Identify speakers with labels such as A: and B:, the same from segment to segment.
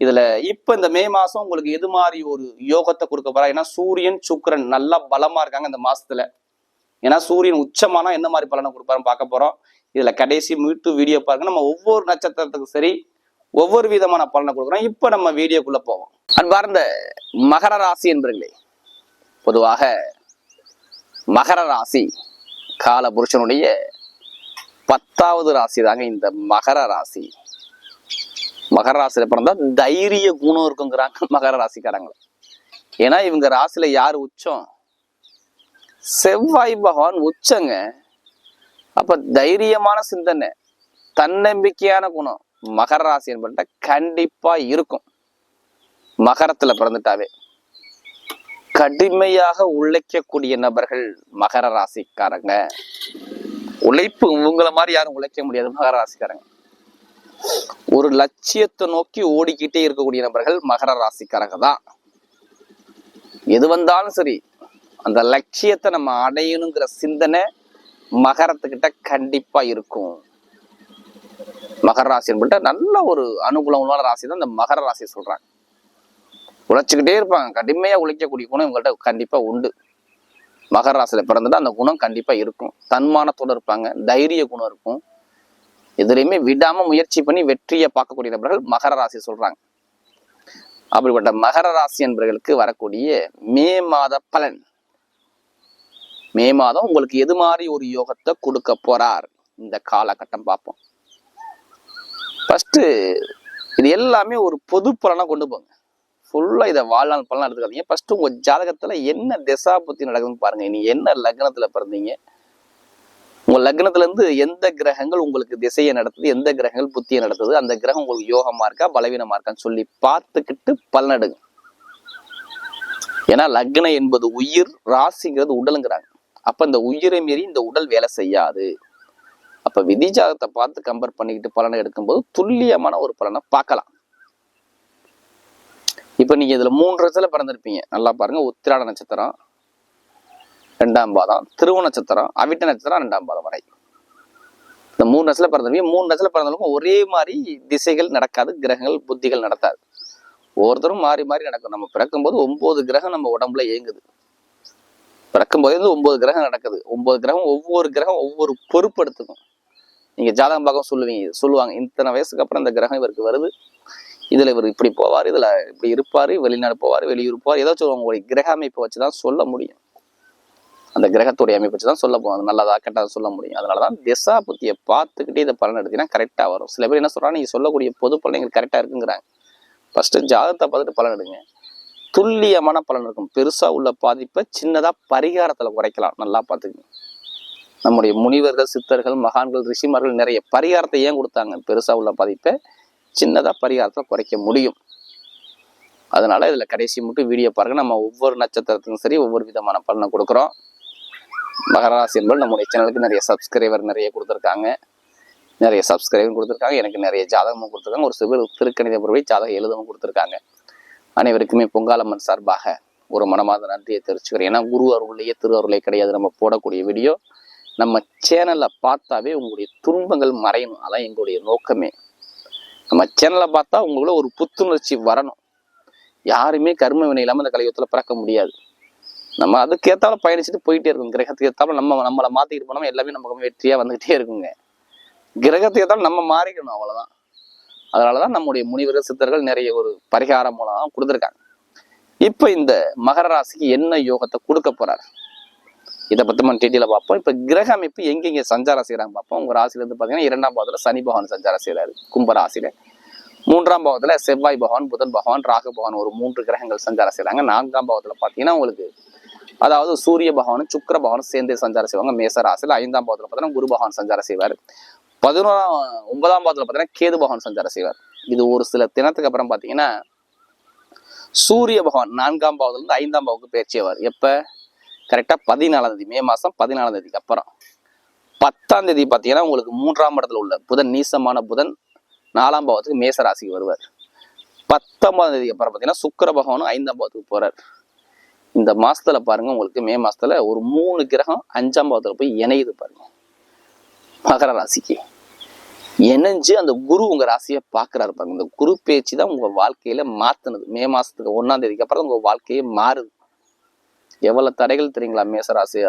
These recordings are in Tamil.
A: இதுல இப்ப இந்த மே மாசம் உங்களுக்கு எது மாதிரி ஒரு யோகத்தை கொடுக்க போறா? ஏன்னா சூரியன் சுக்கிரன் நல்லா பலமா இருக்காங்க இந்த மாசத்துல. ஏன்னா சூரியன் உச்சமானா என்ன மாதிரி பலனை கொடுப்பாருன்னு பார்க்க போறோம். இதுல கடைசி மீட்டு வீடியோ பாருங்க. நம்ம ஒவ்வொரு நட்சத்திரத்துக்கும் சரி ஒவ்வொரு விதமான பலனை கொடுக்குறோம். இப்ப நம்ம வீடியோக்குள்ள போவோம். அன்பார்ந்த மகர ராசி என்பர்களே பொதுவாக மகர ராசி கால புருஷனுடைய பத்தாவது ராசி தாங்க இந்த மகர ராசி. மகர ராசியில் பிறந்தா தைரிய குணம் இருக்குங்கிறாங்க மகர ராசிக்காரங்க. ஏன்னா இவங்க ராசியில யார் உச்சம்? செவ்வாய் பகவான் உச்சங்க. அப்ப தைரியமான சிந்தனை தன்னம்பிக்கையான குணம் மகர ராசி என்பட்ட கண்டிப்பா இருக்கும். மகரத்துல பிறந்துட்டாவே. கடுமையாக உழைக்கக்கூடிய நபர்கள் மகர ராசிக்காரங்க. உழைப்பு உங்களை மாதிரி யாரும் உழைக்க முடியாது மகர ராசிக்காரங்க. ஒரு லட்சியத்தை நோக்கி ஓடிக்கிட்டே இருக்கக்கூடிய நபர்கள் மகர ராசிக்காரங்க தான். எது வந்தாலும் சரி அந்த லட்சியத்தை நம்ம அடையணுங்கிற சிந்தனை மகரத்துக்கிட்ட கண்டிப்பா இருக்கும். மகர ராசி என்பட்ட நல்ல ஒரு அனுகூலமான ராசி தான் இந்த மகர ராசி சொல்றாங்க. உழைச்சிக்கிட்டே இருப்பாங்க. கடுமையா உழைக்கக்கூடிய குணம் இவங்கள்ட்ட கண்டிப்பா உண்டு. மகர ராசியில பிறந்துட்டு அந்த குணம் கண்டிப்பா இருக்கும். தன்மானத்தோட இருப்பாங்க. தைரிய குணம் இருக்கும். எதுலையுமே விடாம முயற்சி பண்ணி வெற்றியை பார்க்கக்கூடிய நபர்கள் மகர ராசி சொல்றாங்க. அப்படிப்பட்ட மகர ராசி என்பவர்களுக்கு வரக்கூடிய மே மாத பலன். மே மாதம் உங்களுக்கு எது மாதிரி ஒரு யோகத்தை கொடுக்க போறார்? இந்த காலகட்டம் பார்ப்போம். ஃபர்ஸ்ட் இது எல்லாமே ஒரு பொது பலனா கொண்டு போங்க. ஃபுல்லா இதை வாழ்நாள் பலனா எடுத்துக்காதீங்க. ஃபர்ஸ்ட் உங்க ஜாதகத்துல என்ன திசா புத்தி நடக்குதுன்னு பாருங்க. நீ என்ன லக்னத்துல பிறந்தீங்க? உங்க லக்னத்துல இருந்து எந்த கிரகங்கள் உங்களுக்கு திசையை நடத்துது எந்த கிரகங்கள் புத்தியை நடத்துது அந்த கிரகம் உங்களுக்கு யோகமா இருக்கா பலவீனமா இருக்கான்னு சொல்லி பார்த்துக்கிட்டு பலனடுங்க ஏன்னா லக்னம் என்பது உயிர் ராசிங்கிறது உடலுங்கிறாங்க. அப்ப இந்த உயிரை மீறி இந்த உடல் வேலை செய்யாது. அப்ப விதிஜாதகத்தை பார்த்து கம்பேர் பண்ணிக்கிட்டு பலனை எடுக்கும்போது துல்லியமான ஒரு பலனை பார்க்கலாம். இப்ப நீங்க இதுல மூன்று இடத்துல பிறந்திருப்பீங்க. நல்லா பாருங்க உத்திராட நட்சத்திரம் ரெண்டாம் பாதம். திருவ நட்சத்திரம் அவிட்ட நட்சத்திரம் ரெண்டாம் பாதம் வரை. இந்த மூணு நட்சத்திரம் பிறந்தவங்க மூணு நட்சத்திரம் பிறந்தவங்களுக்கும் ஒரே மாதிரி திசைகள் நடக்காது கிரகங்கள் புத்திகள் நடத்தாது. ஒவ்வொருத்தரும் மாறி மாறி நடக்கும். நம்ம பிறக்கும்போது ஒன்பது கிரகம் நம்ம உடம்புல இயங்குது. பிறக்கும் போதே வந்து ஒன்பது கிரகம் நடக்குது. ஒன்பது கிரகம் ஒவ்வொரு கிரகம் ஒவ்வொரு பொறுப்பு எடுத்துக்கும் நீங்க ஜாதகம் பார்க்க சொல்லுவீங்க சொல்லுவாங்க இத்தனை வயசுக்கு அப்புறம் இந்த கிரகம் இவருக்கு வருது. இதுல இவர் இப்படி போவார் இதுல இப்படி இருப்பாரு வெளிநாடு போவார் வெளியூர் போவார் ஏதாச்சும் உங்களுடைய கிரக அமைப்பை வச்சுதான் சொல்ல முடியும். அந்த கிரகத்துடைய அமைப்பை தான் சொல்ல போகும் அது நல்லதா கெட்டதாக சொல்ல முடியும். அதனாலதான் திசா புத்தியை பார்த்துக்கிட்டே இதை பலன் எடுத்தீங்கன்னா கரெக்டாக வரும். சில பேர் என்ன சொல்கிறாங்க நீங்கள் சொல்லக்கூடிய பொது பலன்கள் கரெக்டாக இருக்குங்கிறாங்க. ஃபஸ்ட்டு ஜாதகத்தை பார்த்துட்டு பலன் எடுங்க. துல்லியமான பலன் இருக்கும். பெருசாக உள்ள பாதிப்பை சின்னதாக பரிகாரத்தில் குறைக்கலாம். நல்லா பார்த்துக்கணும் நம்முடைய முனிவர்கள் சித்தர்கள் மகான்கள் ரிஷிமார்கள் நிறைய பரிகாரத்தை ஏன் கொடுத்தாங்க? பெருசாக உள்ள பாதிப்பை சின்னதாக பரிகாரத்தில் குறைக்க முடியும். அதனால் இதில் கடைசி மட்டும் வீடியோ பாருங்க. நம்ம ஒவ்வொரு நட்சத்திரத்துக்கும் சரி ஒவ்வொரு விதமான பலனை கொடுக்குறோம். மகராசி என்பது நம்முடைய சேனலுக்கு நிறைய சப்ஸ்கிரைபர் நிறைய கொடுத்துருக்காங்க. நிறைய சப்ஸ்கிரைபர் கொடுத்துருக்காங்க. எனக்கு நிறைய ஜாதகமும் கொடுத்துருக்காங்க. ஒரு சிவர் திருக்கணித பொருளை ஜாதகம் எழுதவும் கொடுத்துருக்காங்க. அனைவருக்குமே பொங்காலம்மன் சார்பாக ஒரு மனமாத நன்றியை தெரிவிச்சுக்கிறேன். ஏன்னா குரு அருளையே திரு அருளே கிடையாது. நம்ம போடக்கூடிய வீடியோ நம்ம சேனலை பார்த்தாவே உங்களுடைய துன்பங்கள் மறையணும். அதான் எங்களுடைய நோக்கமே. நம்ம சேனலை பார்த்தா உங்களுக்குள்ள ஒரு புத்துணர்ச்சி வரணும். யாருமே கர்ம வினை இல்லாமல் அந்த கலியுகத்துல பிறக்க முடியாது. நம்ம அதுக்கேற்றாலும் பயணிச்சுட்டு போயிட்டே இருக்கும். கிரகத்துக்கு ஏற்றாலும் நம்ம நம்மளை மாற்றிக்கிட்டு போனோம் எல்லாமே நமக்கு வெற்றியாக வந்துகிட்டே இருக்குங்க. கிரகத்துக்கு ஏற்றாலும் நம்ம மாறிக்கணும் அவ்வளோதான் அதனால தான் நம்முடைய முனிவர்கள் சித்தர்கள் நிறைய ஒரு பரிகாரம் மூலம் கொடுத்துருக்காங்க. இப்போ இந்த மகர ராசிக்கு என்ன யோகத்தை கொடுக்க போறாரு? இதை பற்றி நம்ம டீட்டெயில பார்ப்போம். இப்போ கிரக அமைப்பு எங்கெங்கே சஞ்சாரம் செய்கிறாங்க பார்ப்போம். உங்கள் ராசில பார்த்தீங்கன்னா இரண்டாம் பாவத்தில் சனி பகவான் சஞ்சாரம் செய்கிறாரு கும்ப ராசியில. மூன்றாம் பாவத்தில் செவ்வாய் பகவான் புதன் பகவான் ராகு பகவான் ஒரு மூன்று கிரகங்கள் சஞ்சாரம் செய்கிறாங்க நான்காம் பாவத்தில் பார்த்தீங்கன்னா உங்களுக்கு அதாவது சூரிய பகவானும் சுக்கர பகவானும் சேர்ந்து சஞ்சாரம் செய்வாங்க. மேச ராசியில ஐந்தாம் பாவத்துல பாத்தீங்கன்னா குரு பகவான் சஞ்சாரம் செய்வார். பதினோராம் ஒன்பதாம் பாவத்துல பாத்தீங்கன்னா கேது பகவான் சஞ்சாரம் செய்வார். இது ஒரு சில தினத்துக்கு அப்புறம் பாத்தீங்கன்னா சூரிய பகவான் நான்காம் பாவத்துல இருந்து ஐந்தாம் பாவுக்கு பேச்சியவர் எப்போ? எப்ப கரெக்டா பதினாலாம் தேதி மே மாசம் பதினாலாம் தேதிக்கு அப்புறம். பத்தாம் தேதி பாத்தீங்கன்னா உங்களுக்கு மூன்றாம் இடத்துல உள்ள புதன் நீசமான புதன் நாலாம் பாவத்துக்கு மேச ராசிக்கு வருவார். பத்தொன்பதாம் தேதிக்கு அப்புறம் பாத்தீங்கன்னா சுக்கர பகவானும் ஐந்தாம் பாவத்துக்கு போறார். இந்த மாசத்துல பாருங்க உங்களுக்கு மே மாசத்துல ஒரு மூணு கிரகம் அஞ்சாம் பாவத்துல போய் இணையுது பாருங்க. மகர ராசிக்கு. இணைஞ்சு அந்த குரு உங்க ராசியை பாக்குறாரு பாருங்க. இந்த குரு பேச்சு தான் உங்க வாழ்க்கையில மாத்துனது. மே மாசத்துக்கு ஒன்னாம் தேதிக்கு அப்புறம் உங்க வாழ்க்கையே மாறுது. எவ்வளவு தடைகள் தெரியுங்களா மேச ராசி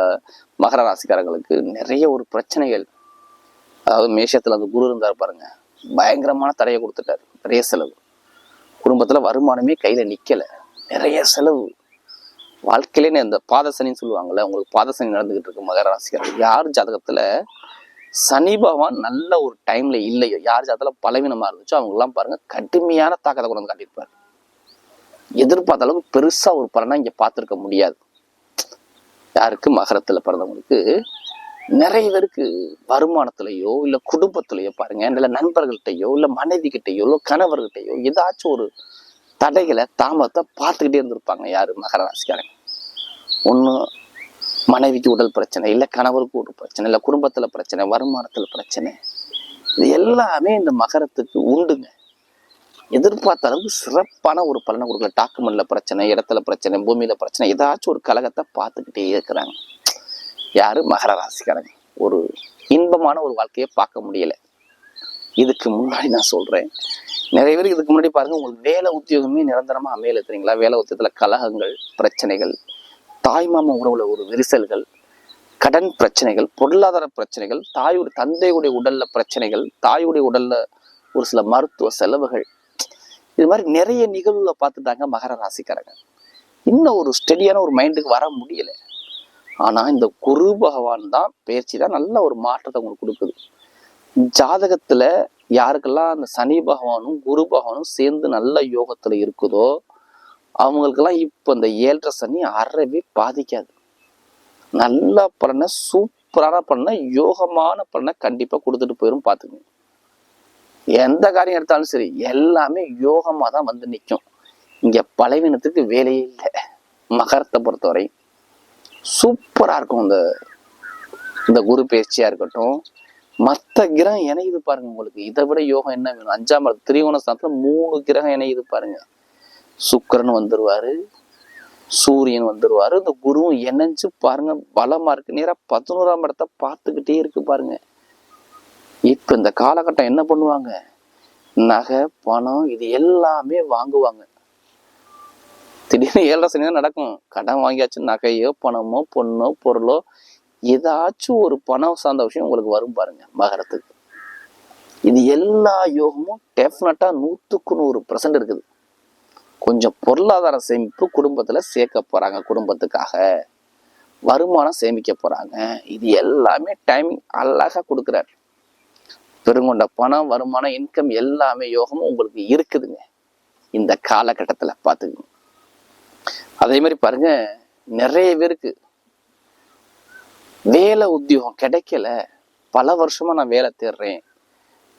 A: மகர ராசிக்காரங்களுக்கு? நிறைய ஒரு பிரச்சனைகள். அதாவது மேஷத்துல அந்த குரு இருந்தார் பாருங்க. பயங்கரமான தடையை கொடுத்துட்டாரு. நிறைய செலவு. குடும்பத்துல வருமானமே கையில நிக்கல. நிறைய செலவு. வாழ்க்கையிலே இந்த பாதசனின்னு சொல்லுவாங்கல்ல உங்களுக்கு பாதசனி நடந்துகிட்டு இருக்கு மகர ராசிக்காரர்கள் யார் ஜாதகத்துல சனி பகவான் நல்ல ஒரு டைம்ல இல்லையோ யார் ஜாதகத்துல பலவீனமா இருந்துச்சோ அவங்க எல்லாம் பாருங்க கடுமையான தாக்கத்தை கொண்டு வந்து காட்டியிருப்பாரு. எதிர்பார்த்த அளவுக்கு பெருசா ஒரு பலனா இங்க பார்த்துருக்க முடியாது. யாருக்கு? மகரத்துல பிறந்தவங்களுக்கு. நிறைய பேருக்கு வருமானத்திலேயோ இல்ல குடும்பத்திலேயோ பாருங்க இல்ல நண்பர்கள்ட்டையோ இல்ல மனைவி கிட்டயோ இல்ல கணவர்கிட்டயோ ஏதாச்சும் ஒரு தடைகளை தாமதத்தை பார்த்துக்கிட்டே இருந்திருப்பாங்க யார்? மகர ராசிக்காரங்க. ஒன்று மனைவிக்கு உடல் பிரச்சனை இல்லை கணவருக்கு ஒரு பிரச்சனை இல்லை குடும்பத்தில் பிரச்சனை வருமானத்தில் பிரச்சனை. இது எல்லாமே இந்த மகரத்துக்கு உண்டுங்க. எதிர்பார்த்த அளவுக்கு சிறப்பான ஒரு பலனை கொடுக்கல டாக்குமெண்ட்ல பிரச்சனை இடத்துல பிரச்சனை பூமியில பிரச்சனை ஏதாச்சும் ஒரு கலகத்தை பார்த்துக்கிட்டே இருக்கிறாங்க. யாரு? மகர ராசிக்காரங்க. ஒரு இன்பமான ஒரு வாழ்க்கையை பார்க்க முடியல. இதுக்கு முன்னாடி நான் சொல்றேன். நிறைய பேருக்கு இதுக்கு முன்னாடி பாருங்க உங்களுக்கு வேலை உத்தியோகமே நிரந்தரமா அமையல தெரியுங்களா? வேலை உத்தியோகத்துல கலகங்கள் பிரச்சனைகள் தாய்மாம உறவுல ஒரு விரிசல்கள் கடன் பிரச்சனைகள் பொருளாதார பிரச்சனைகள் தாயுடைய தந்தையுடைய உடல்ல பிரச்சனைகள் தாயுடைய உடல்ல ஒரு சில மருத்துவ செலவுகள். இது மாதிரி நிறைய நிகழ்வுல பார்த்துட்டாங்க மகர ராசிக்காரங்க. இன்னும் ஒரு ஸ்டெடியான ஒரு மைண்டுக்கு வர முடியல. ஆனா இந்த குரு பகவான் தான் பயிற்சி தான் நல்ல ஒரு மாற்றத்தை உங்களுக்கு கொடுக்குது. ஜாதகத்துல யாருக்கெல்லாம் அந்த சனி பகவானும் குரு பகவானும் சேர்ந்து நல்ல யோகத்துல இருக்குதோ அவங்களுக்கெல்லாம் இப்போ இந்த ஏழரை சனி அறவே பாதிக்காது. நல்ல பலனை சூப்பரான பலனை யோகமான பலனை கண்டிப்பாக கொடுத்துட்டு போயிடும் பாத்துக்கங்க எந்த காரியம் எடுத்தாலும் சரி எல்லாமே யோகமாக தான் வந்து நிற்கும் இங்கே பலவீனத்துக்கு வேலையே இல்லை. மகரத்தை பொறுத்தவரை சூப்பராக இருக்கும் இந்த இந்த குரு பயிற்சியாக இருக்கட்டும் மற்ற கிரகம் இணையுது பாருங்க உங்களுக்கு. இதை விட யோகம் என்ன வேணும்? அஞ்சாம் இடத்து திரிகோண ஸ்தானத்துல மூணு கிரகம் இணையுது பாருங்க. சுக்கரன் வந்துருவாரு சூரியன் வந்துருவாரு. இந்த குருவும் இணைஞ்சு பாருங்க பலமா இருக்கு. நேரா பதினோராம் இடத்தை பார்த்துக்கிட்டே இருக்கு பாருங்க. இப்ப இந்த காலகட்டம் என்ன பண்ணுவாங்க? நகை பணம் இது எல்லாமே வாங்குவாங்க. திடீர்னு ஏழரை சனி தான் நடக்கும். கடன் வாங்கியாச்சு நகையோ பணமோ பொண்ணோ பொருளோ ஏதாச்சும் ஒரு பணம் சார்ந்த விஷயம் உங்களுக்கு வரும் பாருங்க மகரத்துக்கு. இது எல்லா யோகமும் டெஃபினட்டா நூத்துக்கு நூறு பர்சன்ட் இருக்குது. கொஞ்சம் பொருளாதார சேமிப்பு குடும்பத்துல சேர்க்க போறாங்க குடும்பத்துக்காக. வருமானம் சேமிக்க போறாங்க. இது எல்லாமே டைமிங் அழகா கொடுக்குறாரு. பெருங்கொண்ட பணம் வருமானம் இன்கம் எல்லாமே யோகமும் உங்களுக்கு இருக்குதுங்க. இந்த காலகட்டத்தில் பார்த்துக்குங்க அதே மாதிரி பாருங்க நிறைய பேருக்கு வேலை உத்தியோகம் கிடைக்கல. பல வருஷமா நான் வேலை தேடுறேன்.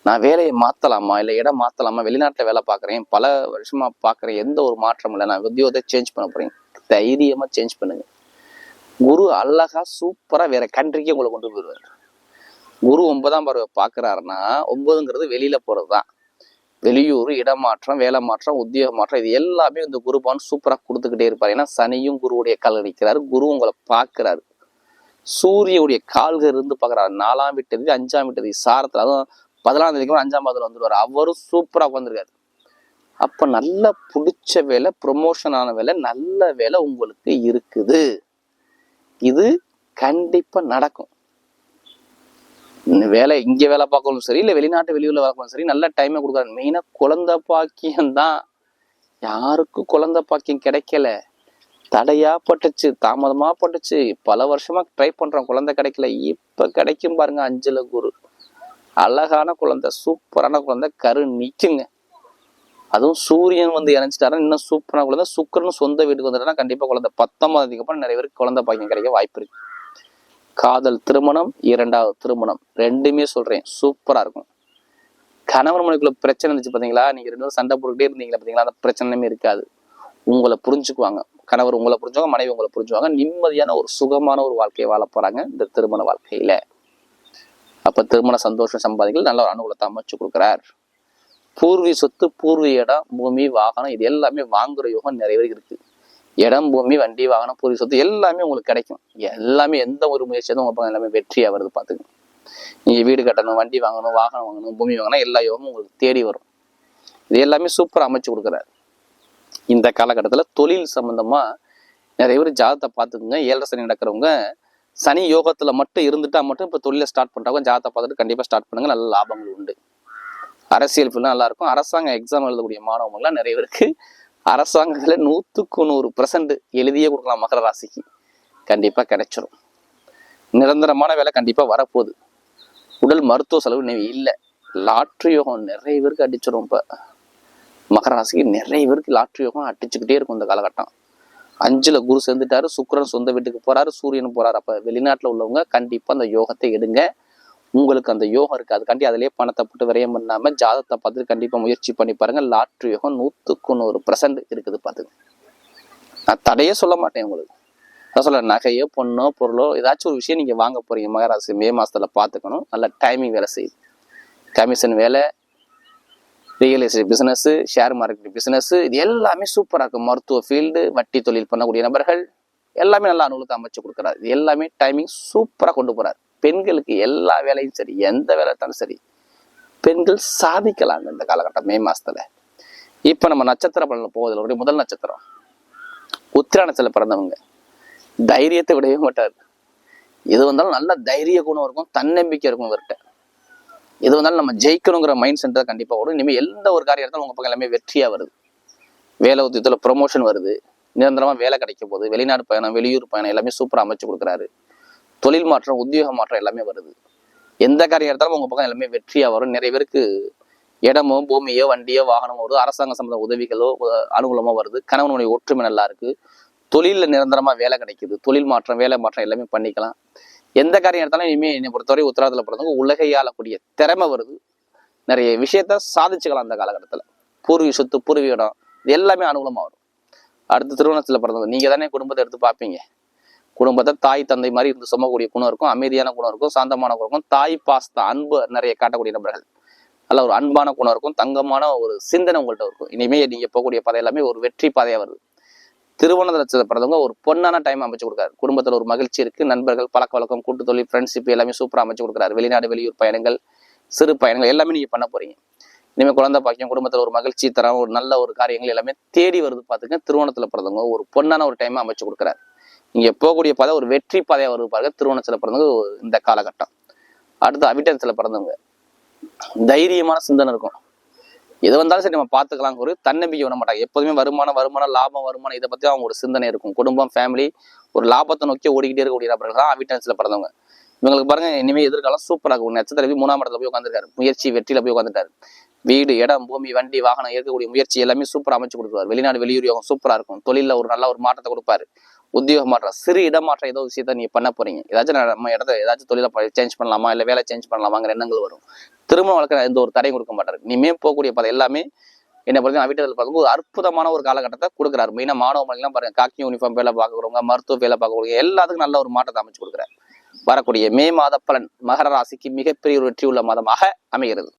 A: நான் வேலையை மாத்தலாமா? இல்லை இடம் மாத்தலாமா? வெளிநாட்டுல வேலை பார்க்குறேன். பல வருஷமா பார்க்குறேன் எந்த ஒரு மாற்றமும் இல்லை. நான் உத்தியோகத்தை சேஞ்ச் பண்ண போறேன். தைரியமா சேஞ்ச் பண்ணுங்க. குரு அழகா சூப்பரா வேற கண்ட்ரிக்கே உங்களை கொண்டு போயிடுவார். குரு ஒன்பதாம் பார்வை பார்க்கறாருன்னா ஒன்பதுங்கிறது வெளியில போறதுதான். வெளியூர் இடமாற்றம் வேலை மாற்றம் உத்தியோக மாற்றம் இது எல்லாமே இந்த குருபான் சூப்பரா கொடுத்துக்கிட்டே இருப்பார். ஏன்னா சனியும் குருவுடைய கல் அடிக்கிறாரு. குரு உங்களை பார்க்கிறாரு. சூரியனுடைய கால்கள் இருந்து பார்க்குறாரு. நாலாம் விட்டது அஞ்சாம் விட்டது சாரத்தில் அதுவும் பதினாலாம் தேதிக்கு அஞ்சாம் பாதத்தில் வந்துடுவார் அவரும் சூப்பராக உட்காந்துருக்காரு அப்போ நல்ல பிடிச்ச வேலை ப்ரொமோஷன் ஆன வேலை நல்ல வேலை உங்களுக்கு இருக்குது. இது கண்டிப்பாக நடக்கும். இந்த வேலை இங்க வேலை பார்க்கணும் சரி இல்லை வெளிநாட்டு வெளியூர்ல வேலை பார்க்கணும் சரி நல்ல டைமை கொடுக்குறாரு. மெயினாக குழந்தை பாக்கியம் தான் யாருக்கும் குழந்தை பாக்கியம் கிடைக்கல. தடையா பட்டுச்சு தாமதமா பட்டுச்சு. பல வருஷமா ட்ரை பண்றோம். குழந்தை கிடைக்கல. இப்ப கிடைக்கும் பாருங்க அஞ்சல குரு. அழகான குழந்தை சூப்பரான குழந்தை. கரு நிக்குங்க. அதுவும் சூரியன் வந்து இணைஞ்சிட்டாருன்னா இன்னும் சூப்பரான குழந்தை. சுக்கரன் சொந்த வீட்டுக்கு வந்துட்டாருன்னா கண்டிப்பா குழந்தை. பத்தொன்பதுக்கு அப்புறம் நிறைய பேருக்கு குழந்தை பாக்கியம் கிடைக்க வாய்ப்பு இருக்கு. காதல் திருமணம் இரண்டாவது திருமணம். ரெண்டுமே சொல்றேன். சூப்பரா இருக்கும். கணவன் மனைவிக்குள்ள பிரச்சனை இருந்துச்சு பாத்தீங்களா? நீங்க ரெண்டு பேரும் சண்டை போட்டுக்கிட்டே இருந்தீங்களா பாத்தீங்களா? அந்த பிரச்சனையுமே இருக்காது. உங்களை புரிஞ்சுக்குவாங்க. கணவர் உங்களை புரிஞ்சுவாங்க மனைவி உங்களை புரிஞ்சுவாங்க. நிம்மதியான ஒரு சுகமான ஒரு வாழ்க்கையை வாழ போறாங்க இந்த திருமண வாழ்க்கையில. அப்ப திருமண சந்தோஷம் சம்பாதிகள் நல்ல ஒரு அனுகூலத்தை அமைச்சு கொடுக்குறார். பூர்வீக சொத்து பூர்வீக இடம் பூமி வாகனம் இது எல்லாமே வாங்குற யோகம் நிறையவே இருக்கு. இடம் பூமி வண்டி வாகனம் பூர்வீக சொத்து எல்லாமே உங்களுக்கு கிடைக்கும். எல்லாமே எந்த ஒரு முயற்சியும் உங்க எல்லாமே வெற்றியா வருது பாத்துங்க நீங்க வீடு கட்டணும் வண்டி வாங்கணும் வாகனம் வாங்கணும் பூமி வாங்கணும் எல்லா யோகமும் உங்களுக்கு தேடி வரும். இது எல்லாமே சூப்பராக அமைச்சு கொடுக்குறாரு. இந்த காலகட்டத்தில் தொழில் சம்மந்தமாக நிறைய பேர் ஜாதத்தை பார்த்துக்குங்க. ஏழரை சனி நடக்கிறவங்க சனி யோகத்தில் மட்டும் இருந்துட்டா மட்டும் இப்போ தொழிலை ஸ்டார்ட் பண்ணுறவங்க ஜாதத்தை பார்த்துட்டு கண்டிப்பாக ஸ்டார்ட் பண்ணுங்க. நல்ல லாபங்கள் உண்டு. அரசியல் ஃபுல்லாக நல்லாயிருக்கும் அரசாங்கம் அரசாங்க எக்ஸாம் எழுதக்கூடிய மாணவங்கள்லாம் நிறைய பேருக்கு அரசாங்கத்தில் நூற்றுக்கு நூறு பர்சன்ட் எழுதியே கொடுக்கலாம் மகர ராசிக்கு. கண்டிப்பாக கிடைச்சிரும். நிரந்தரமான வேலை கண்டிப்பாக வரப்போகுது. உடல் மருத்துவ செலவு இன்னும் இல்லை. லாட்ரி யோகம் நிறைய பேருக்கு அடிச்சிடும் இப்போ. மகர ராசிக்கு நிறைய பேருக்கு லாட்ரி யோகம் அடிச்சுக்கிட்டே இருக்கும் இந்த காலகட்டம். அஞ்சுல குரு சேர்ந்துட்டாரு சுக்கிரன் சொந்த வீட்டுக்கு போறாரு சூரியன் போறாரு. அப்ப வெளிநாட்டுல உள்ளவங்க கண்டிப்பா அந்த யோகத்தை எடுங்க. உங்களுக்கு அந்த யோகம் இருக்கு. அதுக்காண்டி அதிலேயே பணத்தை போட்டு விரயம் பண்ணாம ஜாதத்தை பார்த்துட்டு கண்டிப்பா முயற்சி பண்ணி பாருங்க. லாட்ரி யோகம் நூத்துக்கு நூறு பர்சன்ட் இருக்குது பாத்துங்க நான் தடையே சொல்ல மாட்டேன் உங்களுக்கு. நான் சொல்ல நகையோ பொண்ணோ பொருளோ ஏதாச்சும் ஒரு விஷயம் நீங்க வாங்க போறீங்க மகராசி மே மாசத்துல பாத்துக்கணும். நல்ல டைமிங் வேலை செய்யுது. கமிஷன் வேலை real estate business share market business இது எல்லாமே சூப்பராக இருக்கும். மருத்துவ ஃபீல்டு வட்டி தொழில் பண்ணக்கூடிய நபர்கள் எல்லாமே நல்லா அனுகூலத்தை அமைச்சு கொடுக்குறாரு. இது எல்லாமே டைமிங் சூப்பராக கொண்டு போகிறார் பெண்களுக்கு எல்லா வேலையும் சரி எந்த வேலை இருந்தாலும் சரி பெண்கள் சாதிக்கலாங்க இந்த காலகட்டம் மே மாதத்தில் இப்போ நம்ம நட்சத்திர பலனில் போவதில் ஒரு முதல் நட்சத்திரம். உத்திராணத்தில் பிறந்தவங்க. தைரியத்தை விடவே மாட்டார். எது வந்தாலும் நல்ல தைரிய குணம் இருக்கும் தன்னம்பிக்கை இருக்கும் இவர்கிட்ட. எது வந்தாலும் நம்ம ஜெயிக்கணுங்கிற மைண்ட் சென்டர் கண்டிப்பாக வரும் இனிமேல் எந்த ஒரு காரியம் எடுத்தாலும் உங்கள் பக்கம் எல்லாமே வெற்றியாக வருது. வேலை உத்தியத்தில் ப்ரொமோஷன் வருது. நிரந்தரமாக வேலை கிடைக்க போகுது. வெளிநாடு பயணம் வெளியூர் பயணம் எல்லாமே சூப்பராக அமைச்சு கொடுக்குறாரு. தொழில் மாற்றம் உத்தியோக மாற்றம் எல்லாமே வருது. எந்த காரியம் எடுத்தாலும் உங்கள் பக்கம் எல்லாமே வெற்றியாக வரும். நிறைய பேருக்கு இடமோ பூமியோ வண்டியோ வாகனமோ வருது. அரசாங்க சம்பந்த உதவிகளோ அனுகூலமோ வருது. கணவனுடைய ஒற்றுமை நல்லா இருக்குது தொழிலில் நிரந்தரமாக வேலை கிடைக்குது. தொழில் மாற்றம் வேலை மாற்றம் எல்லாமே பண்ணிக்கலாம். எந்த காரியம் எடுத்தாலும் இனிமேல் என்னை பொறுத்தவரை உத்தராதில் பிறந்தவங்க உலகை ஆளக்கூடிய திறமை வருது. நிறைய விஷயத்த சாதிச்சுக்கலாம் அந்த காலகட்டத்தில். பூர்வீக சொத்து பூர்வீக இடம் இது எல்லாமே அனுகூலமாக வரும். அடுத்து திருவண்ணத்தில் பிறந்தவங்க நீங்கள் தானே குடும்பத்தை எடுத்து பார்ப்பீங்க. குடும்பத்தை தாய் தந்தை மாதிரி இருந்து சுமக்கூடிய குணம் இருக்கும் அமைதியான குணம் இருக்கும் சாந்தமான குணம் இருக்கும். தாய் பாஸ்தா அன்பு நிறைய காட்டக்கூடிய நபர்கள். நல்ல ஒரு அன்பான குணம் இருக்கும் தங்கமான ஒரு சிந்தனை உங்கள்கிட்ட இருக்கும். இனிமேல் நீங்கள் போகக்கூடிய பாதை எல்லாமே ஒரு வெற்றி பாதையாக வருது. திருவண்ண பிறந்தவங்க ஒரு பொண்ணான டைம் அமைச்சு கொடுக்காரு. குடும்பத்தில் ஒரு மகிழ்ச்சி இருக்கு. நண்பர்கள் பழக்க வழக்கம் கூட்டு தொழில் ஃப்ரெண்ட்ஷிப் எல்லாமே சூப்பராக அமைச்சு கொடுக்குறாரு. வெளிநாடு வெளியூர் பயணங்கள் சிறு பயணங்கள் எல்லாமே நீங்க பண்ண போறீங்க. இனிமே குழந்தை பாக்கியம் குடும்பத்தில் ஒரு மகிழ்ச்சி தரம் ஒரு நல்ல ஒரு காரியங்கள் எல்லாமே தேடி வருது பாத்துங்க திருவோணத்துல பிறந்தவங்க ஒரு பொண்ணான ஒரு டைம் அமைச்சு கொடுக்குறாரு. இங்கே போகக்கூடிய பாதை ஒரு வெற்றி பாதையா வருது பாருங்க. திருவோணத்துல பிறந்தவங்க இந்த காலகட்டம். அடுத்து அவிட்டன்ஸ்ல பிறந்தவங்க. தைரியமான சிந்தனை இருக்கும். எது வந்தாலும் சரி நம்ம பார்த்துக்கலாம் ஒரு தன்னம்பிக்கை விட மாட்டாங்க. எப்போதுமே வருமானம் வருமானம் லாபம் வருமானம் இதை பத்தி அவங்க ஒரு சிந்தனை இருக்கும். குடும்பம் ஃபேமிலி ஒரு லாபத்தை நோக்கி ஓடிக்கிட்டே இருக்கக்கூடிய நபர்கள் தான் அவிட்டன்ஸ்ல பிறந்தவங்க. இவங்களுக்கு பாருங்க இனிமே எதிர்காலம் சூப்பரா இருக்கும். நட்சத்திர மூணாம் இடத்துல போய் உட்காந்துருக்காரு முயற்சி வெற்றியில போய் உட்காந்துட்டாரு வீடு இடம் பூமி வண்டி வாகனம் இருக்கக்கூடிய முயற்சி எல்லாமே சூப்பரா அமைச்சு கொடுப்பாரு வெளிநாடு வெளியூர் யோகம் சூப்பராக இருக்கும். தொழில ஒரு நல்ல ஒரு மாற்றத்தை கொடுப்பாரு. உத்தியோக மாற்றம் சிறு இடமாற்றம் ஏதோ விஷயத்த நீங்க பண்ண போறீங்க. ஏதாச்சும் நம்ம இடத்த ஏதாச்சும் தொழில சேஞ்ச் பண்ணலாமா? இல்ல வேலை சேஞ்ச் பண்ணலாமாங்கிற எண்ணங்கள் வரும். திரும்ப வழக்கு எந்த ஒரு தடையும் கொடுக்க மாட்டாரு. இனிமே போகக்கூடிய பல எல்லாமே என்ன பொறுத்த அவிட்டத்தில் ஒரு அற்புதமான ஒரு காலகட்டத்தை கொடுக்குறாரு. மெயினா மாணவ மணிலாம் பாருங்க காக்கி யூனிஃபார்ம் வேலை பார்க்குறவங்க மருத்துவ வேலை பார்க்கறவங்க எல்லாத்துக்கும் நல்ல ஒரு மாற்றத்தை அமைச்சு கொடுக்குறாரு. வரக்கூடிய மே மாத பலன் மகர ராசிக்கு மிகப்பெரிய ஒரு வெற்றி உள்ள மாதமாக அமைகிறது.